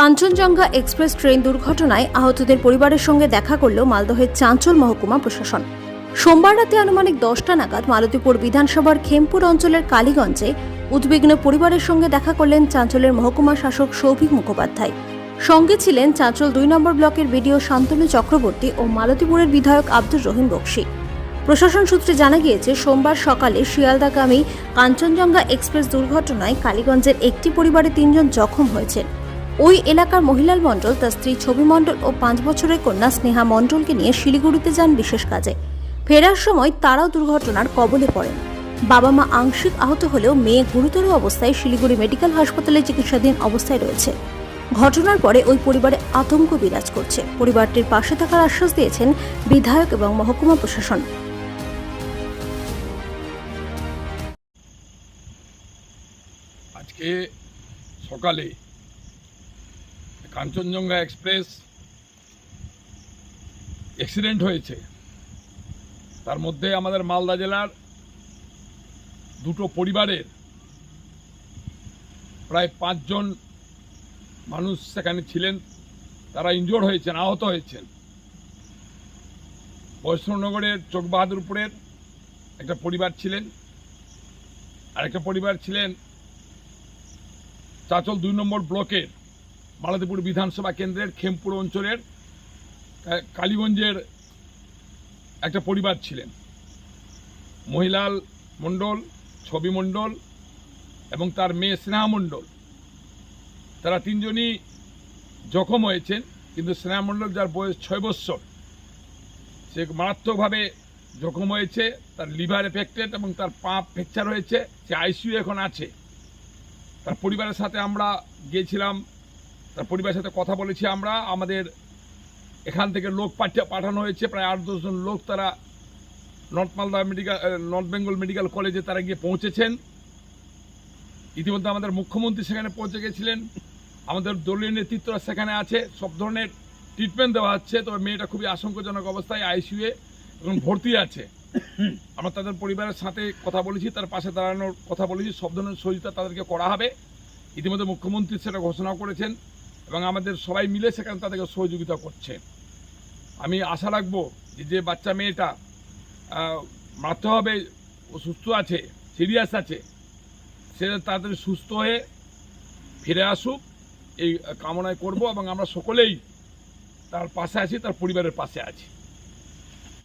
Kanchenjunga express train দুর্ঘটনায় আহতদের পরিবারের সঙ্গে দেখা করল মালদহের চাঁচল মহকুমা প্রশাসন। সোমবার রাতে আনুমানিক দশটা নাগাদ মালতীপুর বিধানসভার খেমপুর অঞ্চলের কালীগঞ্জে উদ্বিগ্ন পরিবারের সঙ্গে দেখা করলেন চাঁচলের মহকুমা শাসক সৌভিক মুখোপাধ্যায়। সঙ্গে ছিলেন চাঁচল দুই নম্বর ব্লকের বিডিও শান্তনু চক্রবর্তী ও মালতীপুরের বিধায়ক আব্দুর রহিম বক্সি। প্রশাসন সূত্রে জানা গিয়েছে, সোমবার সকালে শিয়ালদাগামী কাঞ্চনজঙ্ঘা এক্সপ্রেস দুর্ঘটনায় কালীগঞ্জের একটি পরিবারে তিনজন জখম হয়েছেন ওই এলাকার মহিলাল মণ্ডল তার স্ত্রী ছবি মণ্ডল ও পাঁচ বছরের কন্যা স্নেহা মণ্ডলকে নিয়ে শিলিগুড়িতে যান বিশেষ কাজে। ফেরার সময় তারাও দুর্ঘটনার কবলে পড়েন। বাবা মা আংশিক আহত হলেও মেয়ে গুরুতর অবস্থায় শিলিগুড়ি মেডিকেল হাসপাতালে চিকিৎসাধীন অবস্থায় রয়েছে। ঘটনার পরে ওই পরিবারে আতঙ্ক বিরাজ করছে। পরিবারটির পাশে থাকার আশ্বাস দিয়েছেন বিধায়ক এবং মহকুমা প্রশাসন। আজকে সকালে কাঞ্চনজঙ্ঘা এক্সপ্রেস অ্যাক্সিডেন্ট হয়েছে। তার মধ্যে আমাদের মালদা জেলার দুটো পরিবারের প্রায় পাঁচজন মানুষ সেখানে ছিলেন। তারা ইনজোর হয়েছেন, আহত হয়েছেন। বৈষ্ণবনগরের চোখবাহাদুরপুরের একটা পরিবার ছিলেন। আরেকটা পরিবার ছিলেন চাচল দুই নম্বর ব্লকের মালাদিপুর বিধানসভা কেন্দ্রের খেমপুর অঞ্চলের কালীগঞ্জের একটা পরিবার ছিলেন। মহিলাল মণ্ডল, ছবি মণ্ডল এবং তার মেয়ে স্নেহা মণ্ডল। তারা তিনজনই জখম হয়েছেন, কিন্তু স্নেহা মণ্ডল যার বয়স ছয় বৎসর সে মারাত্মকভাবে জখম হয়েছে, তার লিভার এফেক্টেড এবং তার পা ফ্র্যাকচার হয়েছে, সে আইসিইউ এখন আছে। তার পরিবারের সাথে আমরা গিয়েছিলাম তার পরিবারের সাথে কথা বলেছি আমরা। আমাদের এখান থেকে লোক পাঠা পাঠানো হয়েছে। প্রায় আট দশজন লোক তারা north Malda medical north Bengal medical কলেজে তারা গিয়ে পৌঁছেছেন। ইতিমধ্যে আমাদের মুখ্যমন্ত্রী সেখানে পৌঁছে গেছিলেন। আমাদের দলীয় নেতৃত্বরা সেখানে আছে। সব ধরনের ট্রিটমেন্ট দেওয়া হচ্ছে। তবে মেয়েটা খুবই আশঙ্কাজনক অবস্থায় আইসিইউয়ে এবং ভর্তি আছে। আমরা তাদের পরিবারের সাথে কথা বলেছি, তার পাশে দাঁড়ানোর কথা বলেছি। সব ধরনের সহযোগিতা তাদেরকে করা হবে। ইতিমধ্যে মুখ্যমন্ত্রী সেটা ঘোষণা করেছেন। এবং আমাদের সবাই মিলে সেখানে তাদেরকে সহযোগিতা করছে। আমি আশা রাখব যে যে বাচ্চা মেয়েটা আহ, মারতে ও সুস্থ আছে সিরিয়াস আছে সে তাড়াতাড়ি সুস্থ হয়ে ফিরে আসুক এই কামনায় করব এবং আমরা সকলেই তার পাশে আছি তার পরিবারের পাশে আছি।